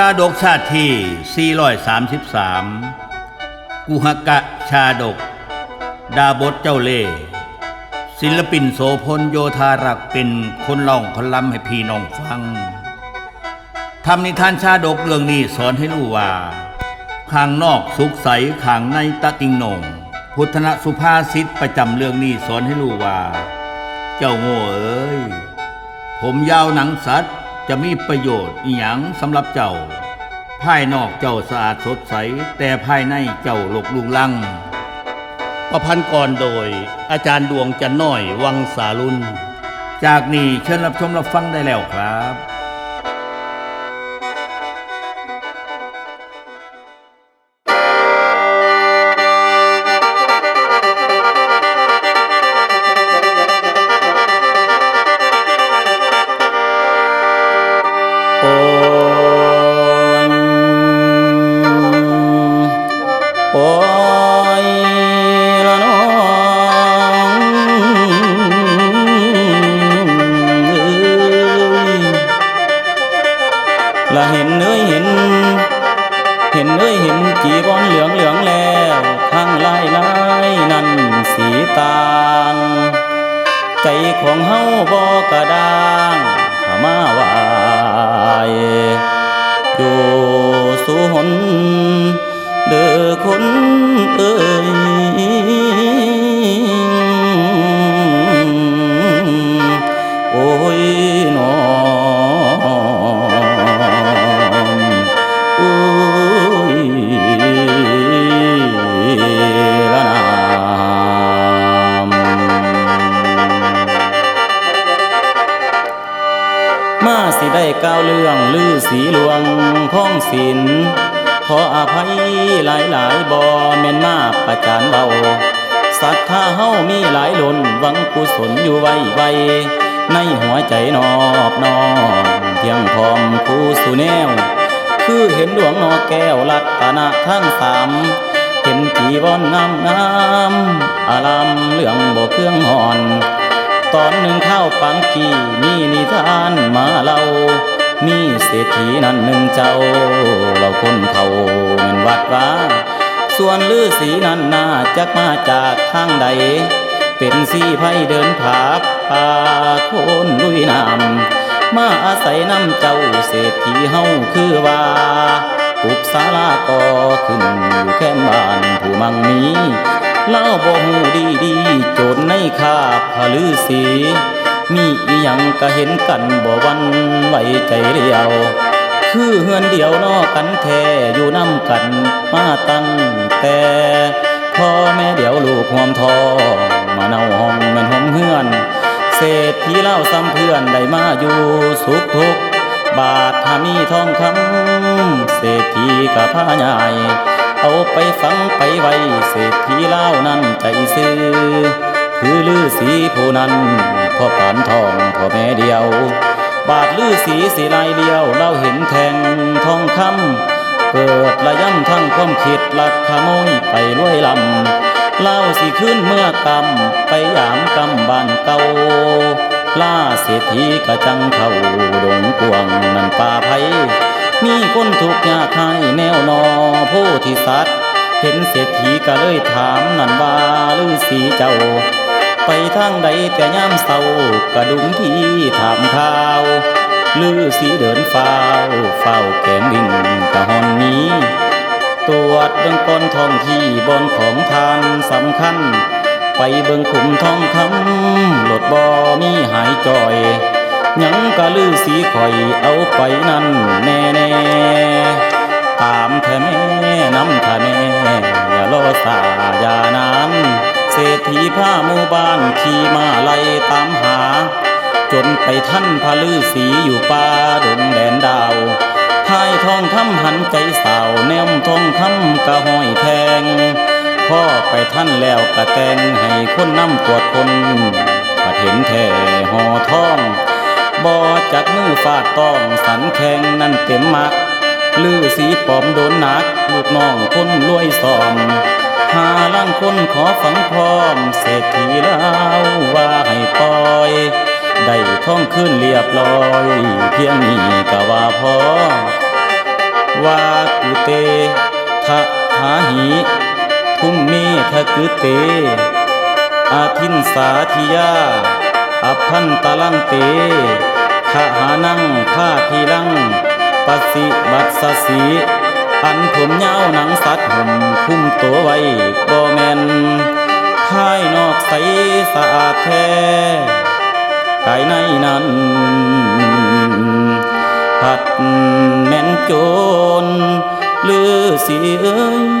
ชาดกชาติที่ 433 กุหกะชาดก ดาบทเจ้าเล่ศิลปินโสพลโยธารักเป็นคนล่องคนล้ำให้พี่น้องฟังทำนิทานชาดกเรื่องนี้สอนให้รู้ว่าข้างนอกสุขใสข้างในตะติงหนง พุทธนสุภาษิตประจำเรื่องนี้สอนให้รู้ว่า เจ้าโง่เอ้ย ผมยาวหนังสัตว์ จะมีประโยชน์อหยังสำหรับเจ้า ภายนอกเจ้าสะอาดสดใส แต่ภายในเจ้าหลกลุงลัง ประพันธ์ก่อนโดย อาจารย์ดวงจันน้อยวังสาลุน จากนี้เชิญรับชมรับฟังได้แล้วครับ เห็นเอ้ยเห็น เห็นเอ้ยเห็นจีบอนเหลืองเหลืองแล้วข้างลายลายนั่นสีตาลใจของเฮาบ่กระด้างมามาไหวอยู่สู่หนเด้อคนเอ้ย ก้าวเรื่องลือสีหลวงพ้องศิลขออภัยหลายหลายบ่แม่นมาประจานเบาศรัทธาเฮามีหลายหล่นหวังกุศลอยู่ไว้ไวในหัวใจนอบน้อมเที่ยงพร้อมคู่สู่แนว คือเห็นดวงนอแก้วลัตนะทั้งสามเห็นจีวรงามงามอารามเหลืองบ่เครื่องหอน ตอนหนึ่งข้าวปังกีมีนิทานมาเล่ามีเศ รษฐีนั้นหนึ่งเจ้า เราคนเขาเงินวัดว่าส่วนลือสีนั้นน่าจักมาจากทางใด เป็นสีไพ่เดินผาป่าโคนลุยน้ำมาอาศัยน้ำเจ้าเศรษฐีเฮาคือว่าปุบศาลาก็ขึ้นอยู่แค่บ้านผู้มั่งมีเล่าบ่หูดีดีๆโจรในคาบผลือสี มีอีหยังก็เห็นกันบ่วันไหวใจเดียว คือเฮือนเดียวนอกกันแท้อยู่น้ำกันมาตั้งแต่พ่อแม่เดี๋ยวลูกหวมทอมาเนาห้องม่นหอมเฮือน เศรษฐีเล่าซ้ำเพื่อนได้มาอยู่สุขทุกบาทถ้ามีทองคำเศรษฐีกับผ้าใหญ่เอาไปฝังไปไว้เศรษฐีเล่านั้นใจซื้อคือลือสีผู้นั้น พ่อผานทองพ่อแม่เดียว บาทลือสีสีลายเดียวเราเห็นแทงทองคำเกิดระย่ำทั้งความคิดลักขโมยไปรวยลำเล่าสิขึ้นเมื่อกำไปยามกำบ้านเก่าล่าเศรษฐีกระจังเข้าดงกวงนันป่าไผมีคนทุกยากให้แนวนอโพธิสัตว์ เห็นเศรษฐีก็เลยถามนันว่าลือสีเจ้า ไปทางใดแต่ยามเศร้ากระดุงที่ถามข่าวลือสีเดินเฝ้าเฝ้าแกงวิ่งกะหอนนี้ตรวจเบื้องก้นทองที่บนของทานสำคัญ ไปเบิ่งขุมทองคำหลดบ่มีหายจอย ยังกะลือสีข่อยเอาไปนั่นแน่แน่ตามแทแม่น้ำท่าแน่อย่ารอสาอย่านาน ศรษฐีผ้าหมู่บ้านขี่มาไล่ตามหา จนไปท่านพระลือสีอยู่ป่าดงแดนดาวพายทองคำหันใจสาวแนมทองคำกะห้อยแทง พ่อไปท่านแล้วกะแตงให้คนน้ำตรวจคนก็เห็นแท่ห่อทองบ่จากมือฟาดต้องสันแข็งนั่นเต็มมักลือสีปอมโดนหนัก ลูกน้องคนรวยสอม หาล่างคนขอฝังพร้อม เศรษฐีเล่าว่าให้ปล่อย ได้ท่องขึ้นเรียบร้อย เพียงนี้ก็ว่าพอวากุเตทะหาหิทุ่มเมทะกุเต อาทินสาธิยาอพันตะลังเตขหานังผ้าพีลังปสิบัสสสี อันผมยาวหนังสัตว์ห่มคุ้มตัวไว้บ่แมนภายนอกใสสะอาดแท้กายในนั้นผัดแม่นโจรลือสีเอ้ย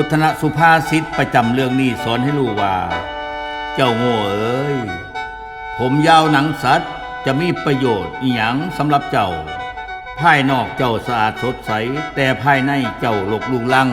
พุทธนะสุภาษิตประจำเรื่องนี้สอนให้รู้ว่า เจ้าโง่เอ้ย ผมยาวหนังสัตว์จะมีประโยชน์อหยังสำหรับเจ้า ภายนอกเจ้าสะอาดสดใส แต่ภายในเจ้าหลกลุงลัง